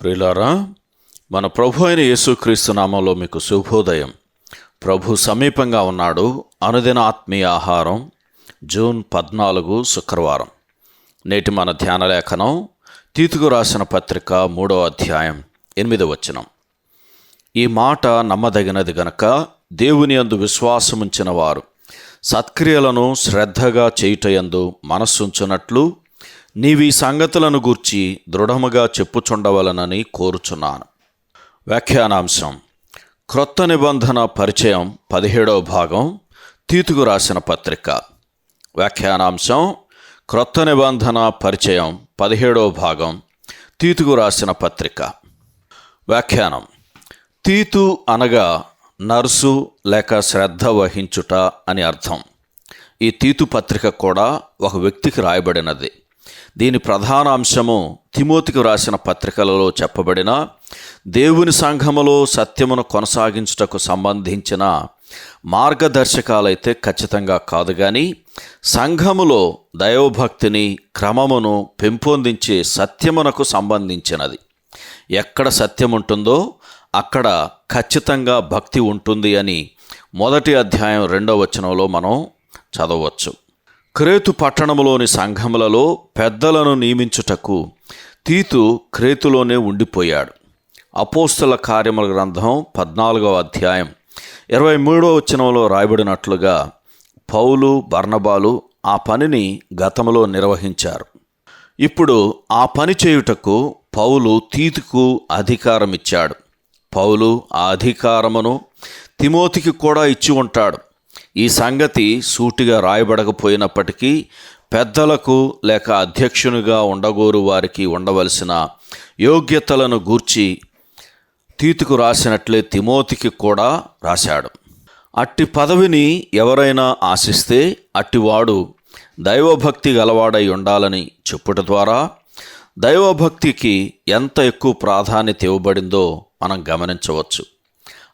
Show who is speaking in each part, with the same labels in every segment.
Speaker 1: ప్రియులారా మన ప్రభు అయిన యేసుక్రీస్తు నామంలో మీకు శుభోదయం. ప్రభు సమీపంగా ఉన్నాడు. అనుదిన ఆత్మీయ ఆహారం జూన్ పద్నాలుగు శుక్రవారం. నేటి మన ధ్యాన లేఖనం తీతుకు రాసిన పత్రిక మూడో అధ్యాయం ఎనిమిదో వచనం. ఈ మాట నమ్మదగినది గనక దేవుని యందు విశ్వాసముంచిన వారు సత్క్రియలను శ్రద్ధగా చేయుటయందు మనస్సుంచున్నట్లు నీవి సంగతులను గూర్చి దృఢముగా చెప్పుచుండవలనని కోరుచున్నాను. వ్యాఖ్యానాంశం. క్రొత్త నిబంధన పరిచయం పదిహేడవ భాగం. తీతుకు రాసిన పత్రిక. వ్యాఖ్యానాంశం. క్రొత్త నిబంధన పరిచయం పదిహేడవ భాగం. తీతుకు రాసిన పత్రిక. వ్యాఖ్యానం. తీతు అనగా నర్సు లేక శ్రద్ధ వహించుట అని అర్థం. ఈ తీతు పత్రిక కూడా ఒక వ్యక్తికి రాయబడినది. దీని ప్రధాన అంశము తిమోతికి రాసిన పత్రికలలో చెప్పబడిన దేవుని సంఘములో సత్యమును కొనసాగించుటకు సంబంధించిన మార్గదర్శకాలైతే ఖచ్చితంగా కాదు కానీ సంఘములో దైవభక్తిని క్రమమును పెంపొందించే సత్యమునకు సంబంధించినది. ఎక్కడ సత్యం ఉంటుందో అక్కడ ఖచ్చితంగా భక్తి ఉంటుంది అని మొదటి అధ్యాయం రెండవ వచనంలో మనం చదవచ్చు. క్రేతు పట్టణములోని సంఘములలో పెద్దలను నియమించుటకు తీతు క్రేతులోనే ఉండిపోయాడు. అపోస్తుల కార్యముల గ్రంథం పద్నాలుగవ అధ్యాయం ఇరవై మూడవ వచనంలో రాయబడినట్లుగా పౌలు బర్ణబాలు ఆ పనిని గతంలో నిర్వహించారు. ఇప్పుడు ఆ పని చేయుటకు పౌలు తీతుకు అధికారం ఇచ్చాడు పౌలు ఆ అధికారమును తిమోతికి కూడా ఇచ్చి ఉంటాడు. ఈ సంగతి సూటిగా రాయబడకపోయినప్పటికీ పెద్దలకు లేక అధ్యక్షునిగా ఉండగోరు వారికి ఉండవలసిన యోగ్యతలను గూర్చి తీతుకు రాసినట్లే తిమోతికి కూడా రాశాడు. అట్టి పదవిని ఎవరైనా ఆశిస్తే అట్టివాడు దైవభక్తి గలవాడై ఉండాలని చెప్పుట ద్వారా దైవభక్తికి ఎంత ఎక్కువ ప్రాధాన్యత ఇవ్వబడిందో మనం గమనించవచ్చు.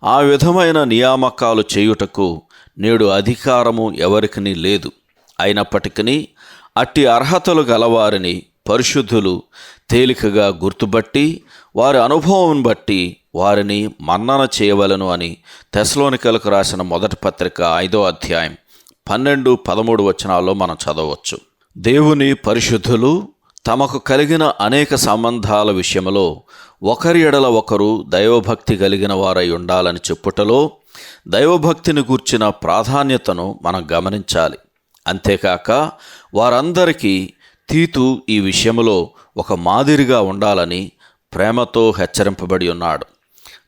Speaker 1: ఆ విధమైన నియామకాలు చేయుటకు నేడు అధికారము ఎవరికి లేదు. అయినప్పటికీ అట్టి అర్హతలు గలవారిని పరిశుద్ధులు తేలికగా గుర్తుబట్టి వారి అనుభవం బట్టి వారిని మన్నన చేయవలను అని తెసలోనికలకు రాసిన మొదటి పత్రిక ఐదో అధ్యాయం పన్నెండు పదమూడు వచనాల్లో మనం చదవచ్చు. దేవుని పరిశుద్ధులు తమకు కలిగిన అనేక సంబంధాల విషయంలో ఒకరి ఎడల ఒకరు దైవభక్తి కలిగిన వారై ఉండాలని చెప్పుటలో దైవభక్తిని గూర్చిన ప్రాధాన్యతను మనం గమనించాలి. అంతేకాక వారందరికీ తీతు ఈ విషయంలో ఒక మాదిరిగా ఉండాలని ప్రేమతో హెచ్చరింపబడి ఉన్నాడు.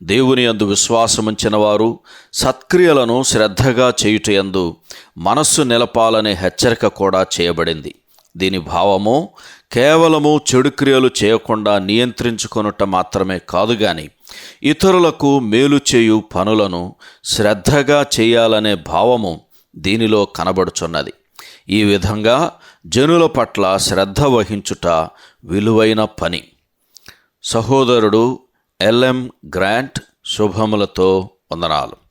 Speaker 1: దేవుని యందు విశ్వాసముంచిన వారు సత్క్రియలను శ్రద్ధగా చేయుటయందు మనస్సు నిలపాలనే హెచ్చరిక కూడా చేయబడింది. దీని భావము కేవలము చెడు క్రియలు చేయకుండా నియంత్రించుకొనుట మాత్రమే కాదు గాని ఇతరులకు మేలు చేయు పనులను శ్రద్ధగా చేయాలనే భావము దీనిలో కనబడుచున్నది. ఈ విధంగా జనుల పట్ల శ్రద్ధ వహించుట విలువైన పని. సహోదరుడు ఎల్ఎం గ్రాంట్ శుభములతో వందనాలు.